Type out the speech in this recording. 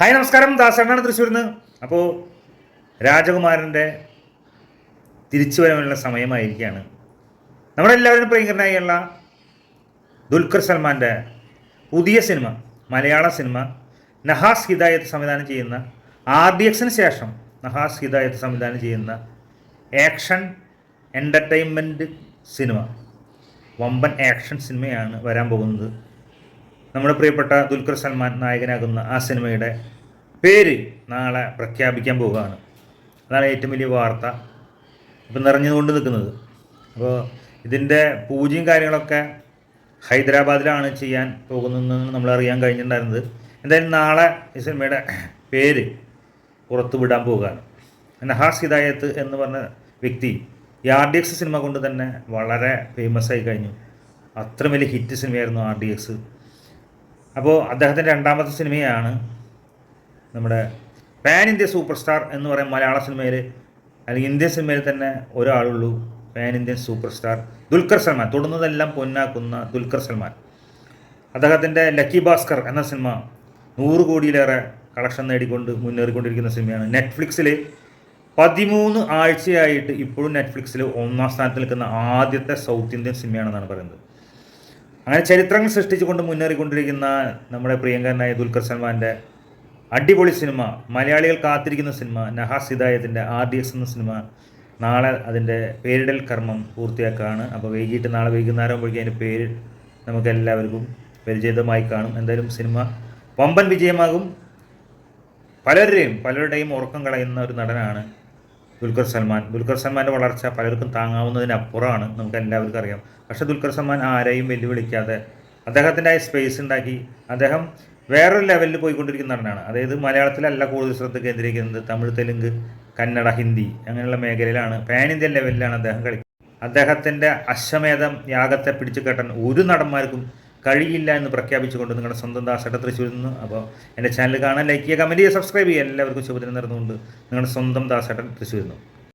Hi നമസ്കാരം. ദാസണ്ണാണ് തൃശ്ശൂരിൽ നിന്ന് അപ്പോൾ രാജകുമാരന്റെ തിരിച്ചു വരവിനുള്ള സമയമായിരിക്കുകയാണ്. നമ്മുടെ എല്ലാവരും പ്രിയങ്കരനായുള്ള ദുൽഖർ സൽമാന്റെ പുതിയ സിനിമ മലയാള സിനിമ നഹാസ് ഹിദായത്ത് സംവിധാനം ചെയ്യുന്ന ആർ ഡി എക്സിന് ശേഷം നഹാസ് ഹിദായത്ത് സംവിധാനം ചെയ്യുന്ന ആക്ഷൻ എന്റർടൈൻമെന്റ് സിനിമ. വമ്പൻ ആക്ഷൻ സിനിമയാണ് വരാൻ പോകുന്നത്. നമ്മുടെ പ്രിയപ്പെട്ട ദുൽഖർ സൽമാൻ നായകനാകുന്ന ആ സിനിമയുടെ പേര് നാളെ പ്രഖ്യാപിക്കാൻ പോവുകയാണ്. അതാണ് ഏറ്റവും വലിയ വാർത്ത ഇപ്പം നിറഞ്ഞുകൊണ്ട് നിൽക്കുന്നത്. അപ്പോൾ ഇതിന്റെ പൂജയും കാര്യങ്ങളൊക്കെ ഹൈദരാബാദിലാണ് ചെയ്യാൻ പോകുന്നതെന്ന് നമ്മൾ അറിയാൻ കഴിഞ്ഞിട്ടുണ്ടായിരുന്നത്. എന്തായാലും നാളെ ഈ സിനിമയുടെ പേര് പുറത്തു വിടാൻ പോവുകയാണ് നഹാസ് ഹിദായത്ത് എന്ന് പറഞ്ഞ വ്യക്തി ഈ ആർ ഡി എക്സ് സിനിമ കൊണ്ട് തന്നെ വളരെ ഫേമസ് ആയി കഴിഞ്ഞു. അത്ര വലിയ ഹിറ്റ് സിനിമയായിരുന്നു ആർ ഡി എക്സ്. അപ്പോൾ അദ്ദേഹത്തിന്റെ രണ്ടാമത്തെ സിനിമയാണ് നമ്മുടെ പാൻ ഇന്ത്യ സൂപ്പർ സ്റ്റാർ എന്ന് പറയും മലയാള സിനിമയിൽ അല്ലെങ്കിൽ ഇന്ത്യൻ സിനിമയിൽ തന്നെ ഒരാളുള്ളൂ pan Indian superstar Dulquer Salmaan. തൊടുന്നതെല്ലാം പൊന്നാക്കുന്ന ദുൽഖർ സൽമാൻ. അദ്ദേഹത്തിന്റെ ലക്കി ഭാസ്കർ എന്ന സിനിമ നൂറ് കോടിയിലേറെ കളക്ഷൻ നേടിക്കൊണ്ട് മുന്നേറിക്കൊണ്ടിരിക്കുന്ന സിനിമയാണ്. നെറ്റ്ഫ്ലിക്സിൽ പതിമൂന്ന് ആഴ്ചയായിട്ട് ഇപ്പോഴും നെറ്റ്ഫ്ലിക്സിൽ ഒന്നാം സ്ഥാനത്ത് നിൽക്കുന്ന ആദ്യത്തെ സൗത്ത് ഇന്ത്യൻ സിനിമയാണെന്നാണ് പറയുന്നത്. അങ്ങനെ ചരിത്രങ്ങൾ സൃഷ്ടിച്ചുകൊണ്ട് മുന്നേറിക്കൊണ്ടിരിക്കുന്ന നമ്മുടെ പ്രിയങ്കരനായ ദുൽഖർ സൽമാന്റെ അടിപൊളി സിനിമ മലയാളികൾ കാത്തിരിക്കുന്ന സിനിമ നഹാസ് ഹിദായത്തിന്റെ ആർ ഡി എക്സ് എന്ന സിനിമ നാളെ അതിന്റെ പേരിടൽ കർമ്മം പൂർത്തിയാക്കുകയാണ് അപ്പോൾ വൈകിട്ട് നാളെ വൈകുന്നേരം ആകുമ്പോഴേക്കും അതിന്റെ പേര് നമുക്ക് എല്ലാവർക്കും പരിചിതമായി കാണും. എന്തായാലും സിനിമ വമ്പൻ വിജയമാകും. പലരുടെയും പലരുടെയും ഉറക്കം കളയുന്ന ഒരു നടനാണ് ദുൽഖർ സൽമാൻ. ദുൽഖർ സൽമാന്റെ വളർച്ച പലർക്കും താങ്ങാവുന്നതിനപ്പുറമാണ് നമുക്ക് എല്ലാവർക്കും അറിയാം. പക്ഷേ ദുൽഖർ സൽമാൻ ആരെയും വെല്ലുവിളിക്കാതെ അദ്ദേഹത്തിന്റെ സ്പേസ് ഉണ്ടാക്കി. അദ്ദേഹം വേറൊരു ലെവലിൽ പോയിക്കൊണ്ടിരിക്കുന്ന നടനാണ് അതായത് മലയാളത്തിലല്ല കൂടുതൽ ശ്രദ്ധ കേന്ദ്രീകരിക്കുന്നത് തമിഴ് തെലുങ്ക് കന്നഡ ഹിന്ദി അങ്ങനെയുള്ള മേഖലയിലാണ് പാൻ ഇന്ത്യൻ ലെവലിലാണ് അദ്ദേഹം കളിക്കുന്നത്. അദ്ദേഹത്തിന്റെ അശ്വമേധം യാഗത്തെ പിടിച്ചു കെട്ടാൻ ഒരു നടന്മാർക്കും കഴിയില്ല എന്ന് പ്രഖ്യാപിച്ചുകൊണ്ട് നിങ്ങളുടെ സ്വന്തം ദാസേട്ട തൃശ്ശൂരിൽ നിന്ന് അപ്പോൾ എന്റെ ചാനൽ കാണാൻ ലൈക്ക് ചെയ്യുക കമന്റ് ചെയ്യുക സബ്സ്ക്രൈബ് ചെയ്യുക. എല്ലാവർക്കും ശുഭദിനം നേർന്നുകൊണ്ട് നിങ്ങളുടെ സ്വന്തം ദാസേട്ടൻ തൃശ്ശൂരിൽ